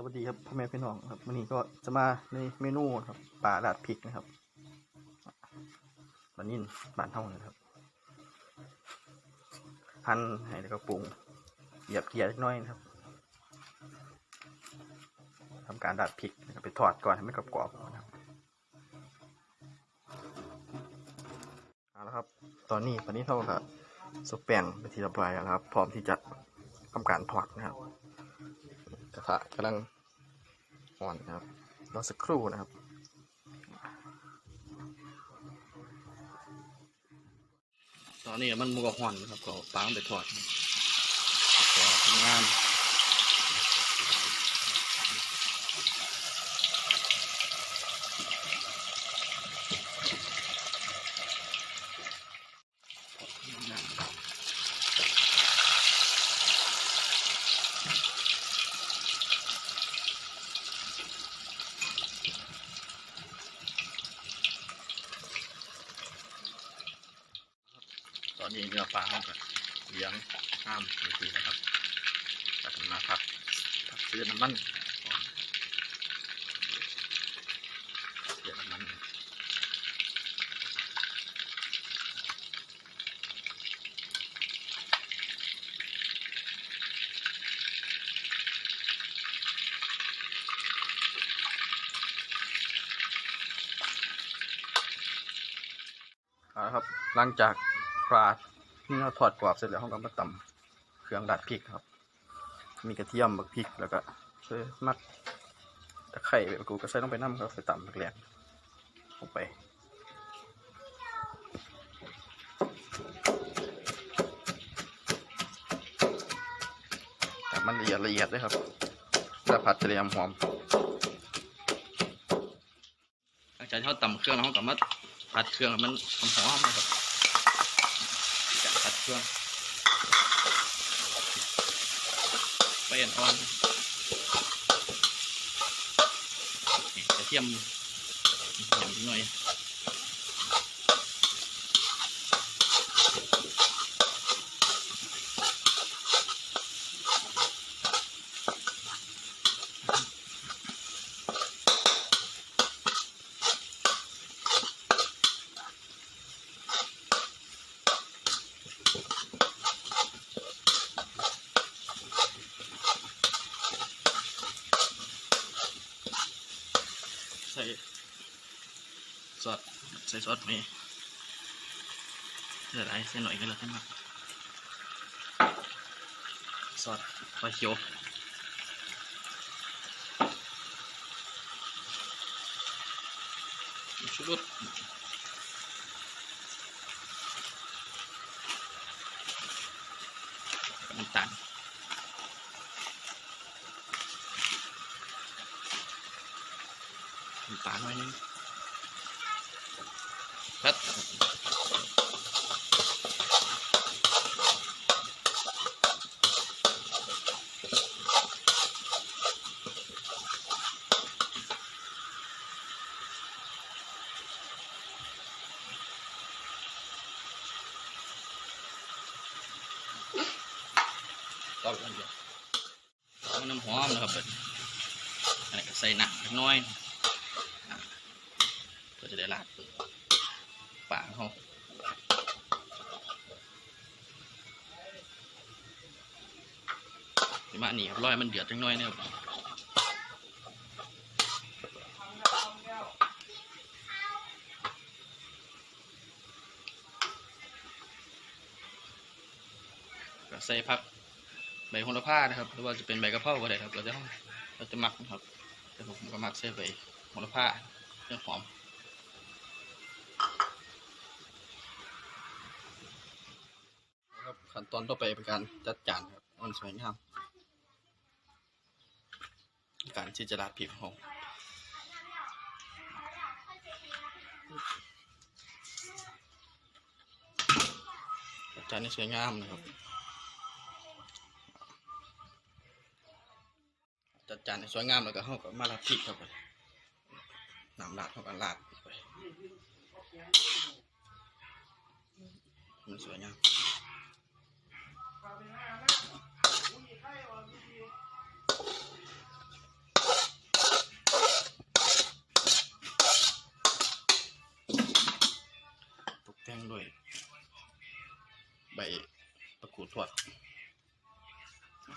สวัสดีครับพ่อแม่พี่น้องครับวันนี้ก็จะมาในเมนูครับปลาดาดพริกนะครับบันนินบานเท่านะครับหั่นให้แล้วก็ปรุงเหยียบเกลียเล็กน้อยนะครับทำการดาดพริกนะครับไปทอดก่อนให้มันกรอบๆนะครับเอาละครับ ตอนนี้ตอนนี้เท่ากับสุกแป้งไปทีเรียบแล้วครับ พร้อมที่จะทำการทอดนะครับ กระทะกำลังอ่อนนะครับรอสักครู่นะครับ ตอนนี้มันมุกห่อนนะครับก็ปางไปทอดก็ทำงาน อนนี้เนื้อปลาเขาก็เลี้ยงห้ามทันทีนะครับตัดมาพักพักเสื้อน้ำมันเสื้อน้ำมันครับหลังจาก ปลาที่เราทอดกรอบเสร็จแล้วเราก็มาตำเครื่องดัดพริกครับ มีกระเทียมบักพริกแล้วก็ช่วยมักตะไคร้แบบกูก็ใส่ลงไปน้ำครับใส่ตำแรกๆลงไปแต่มันละเอียดละเอียดเลยครับแล้วผัดเตรียมหอมหลังจากที่เราตำเครื่องแล้วเราก็มาผัดเครื่องมันหอมๆนะครับ ครื่องไปอ่อนๆนี่กระเทียมหอมนิดหน่อย ส่ซอสใส่ซอสนี่ใส่อะไรใส่หน่อยก็แล้วกันครับซอสปลาเขียวชุรสน้ำตาล น้ำตาลหน่อยนึงครับต่ จะได้ลาดปากเขาประมาณนี้ครับร้อยมันเดือดจังน้อยนะครับก็ใส่พักใบโหระพานะครับ หรือว่าจะเป็นใบกระเพราก็ได้ครับ เราจะเราจะหมักนะครับ แต่ผมก็หมักใส่ใบโหระพาเรื่อหอม ครับ ขั้นตอนต่อไปเป็นการจัดจานครับมันสวยงามการที่จะราดพริกของจานให้สวยงามนะครับ จัดจานสวยงามแล้วก็เข้ากับมาราดพริกเข้าไปน้ำราดเข้ากันราดไปมันสวยงาม งด้วย ใบตะกูดทอด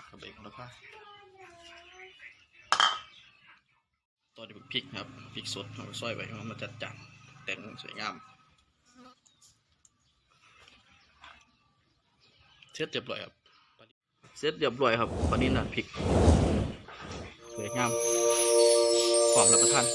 กับใบโหระพาตอนนี้เป็นพริกครับพริกสดเอาซอยไว้เอามาจัดจานแต่งสวยงามเสร็จเรียบร้อยครับเสร็จเรียบร้อยครับปลานิลน่ะพริกสวยงามพร้อมรับประทาน